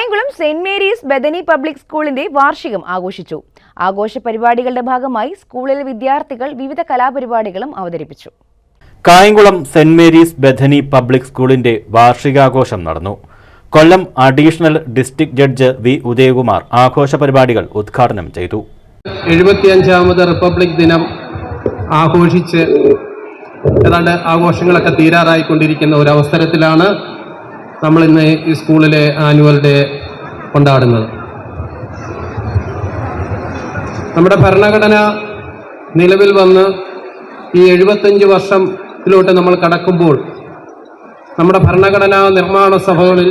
Kayamkulam Saint Mary's Bethany public സ്കൂളിന്റെ വാർഷികം ആഘോഷിച്ചു. ആഘോഷ പരിപാടികളുടെ ഭാഗമായി സ്കൂളിലെ വിദ്യാർത്ഥികൾ വിവിധ കലാപരിപാടികളും അവതരിപ്പിച്ചു. Kayamkulam Saint Mary's Bethany public സ്കൂളിന്റെ വാർഷികാഘോഷം നടന്നു. Kollam additional district judge V Udayakumar ആഘോഷ പരിപാടികൾ ഉദ്ഘാടനം ചെയ്തു. എഴുപത്തിയഞ്ചാമത് റിപ്പബ്ലിക് ദിനം ആഘോഷിച്ച് ഏതാണ്ട് ആഘോഷങ്ങളൊക്കെ തീരാറായിക്കൊണ്ടിരിക്കുന്ന ഒരു അവസരത്തിലാണ് നമ്മൾ ഇന്ന് ഈ സ്കൂളിലെ ആനുവൽ ഡേ കൊണ്ടാടുന്നത്. നമ്മുടെ ഭരണഘടന നിലവിൽ വന്ന് ഈ എഴുപത്തഞ്ച് വർഷത്തിലോട്ട് നമ്മൾ കടക്കുമ്പോൾ നമ്മുടെ ഭരണഘടനാ നിർമ്മാണ സഭകളിൽ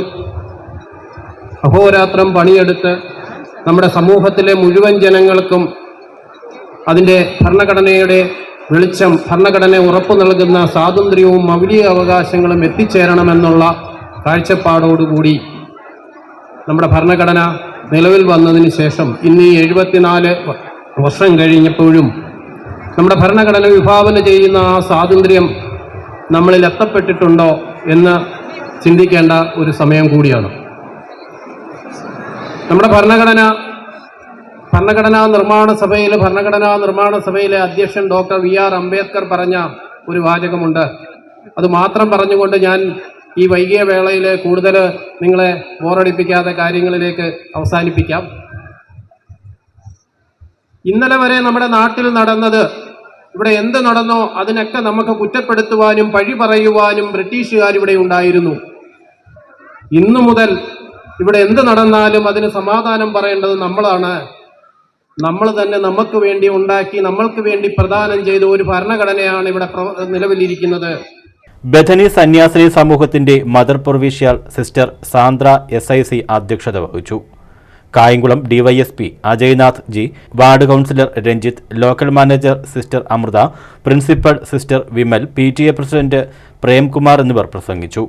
അഹോരാത്രം പണിയെടുത്ത് നമ്മുടെ സമൂഹത്തിലെ മുഴുവൻ ജനങ്ങൾക്കും അതിന്റെ ഭരണഘടനയുടെ വെളിച്ചം ഭരണഘടന ഉറപ്പു നൽകുന്ന സ്വാതന്ത്ര്യവും മൗലിക അവകാശങ്ങളും എത്തിച്ചേരണമെന്നുള്ള കാഴ്ചപ്പാടോടുകൂടി നമ്മുടെ ഭരണഘടന നിലവിൽ വന്നതിന് ശേഷം ഇന്ന് ഈ എഴുപത്തിനാല് വർഷം കഴിഞ്ഞപ്പോഴും നമ്മുടെ ഭരണഘടന വിഭാവന ചെയ്യുന്ന ആ സ്വാതന്ത്ര്യം നമ്മളിൽ എത്തപ്പെട്ടിട്ടുണ്ടോ എന്ന് ചിന്തിക്കേണ്ട ഒരു സമയം കൂടിയാണ്. നമ്മുടെ ഭരണഘടന ഭരണഘടനാ നിർമ്മാണ സഭയിൽ ഭരണഘടനാ നിർമ്മാണ സഭയിലെ അധ്യക്ഷൻ ഡോക്ടർ വി ആർ അംബേദ്കർ പറഞ്ഞ ഒരു വാചകമുണ്ട്. അത് മാത്രം പറഞ്ഞുകൊണ്ട് ഞാൻ ഈ വൈകിയ വേളയിൽ കൂടുതൽ നിങ്ങളെ ബോറടിപ്പിക്കാതെ കാര്യങ്ങളിലേക്ക് അവസാനിപ്പിക്കാം. ഇന്നലെ വരെ നമ്മുടെ നാട്ടിൽ നടന്നത് ഇവിടെ എന്ത് നടന്നോ അതിനൊക്കെ നമുക്ക് കുറ്റപ്പെടുത്തുവാനും പഴി പറയുവാനും ബ്രിട്ടീഷുകാർ ഇവിടെ ഉണ്ടായിരുന്നു. ഇന്നു മുതൽ ഇവിടെ എന്ത് നടന്നാലും അതിന് സമാധാനം പറയേണ്ടത് നമ്മളാണ്. നമ്മൾ തന്നെ നമുക്ക് വേണ്ടി ഉണ്ടാക്കി നമ്മൾക്ക് വേണ്ടി പ്രദാനം ചെയ്ത ഒരു ഭരണഘടനയാണ് ഇവിടെ നിലവിലിരിക്കുന്നത്. ബഥനി സന്യാസിനി സമൂഹത്തിന്റെ mother provincial sister Sandra S I C അധ്യക്ഷത വഹിച്ചു. Kayamkulam DYSP Ajaynath G ward councillor Ranjith local manager sister Amrutha principal sister Vimal P president Premkumar എന്നിവർ പ്രസംഗിച്ചു.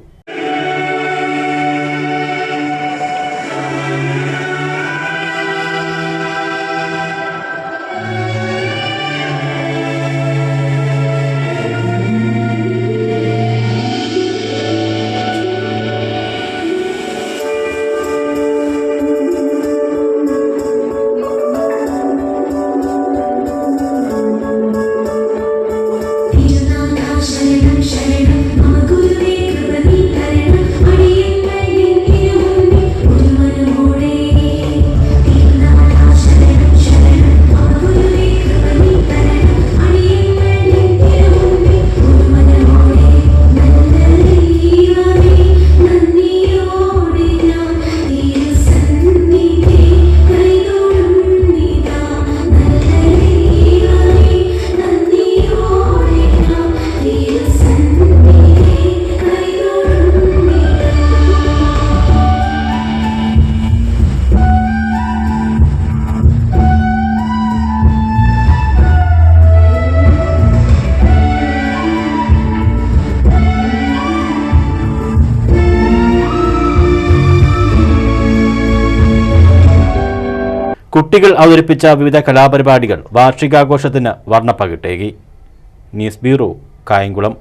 കുട്ടികൾ അവതരിപ്പിച്ച വിവിധ കലാപരിപാടികൾ വാർഷികാഘോഷത്തിന് വർണപ്പകിട്ടേകി. News bureau Kayamkulam.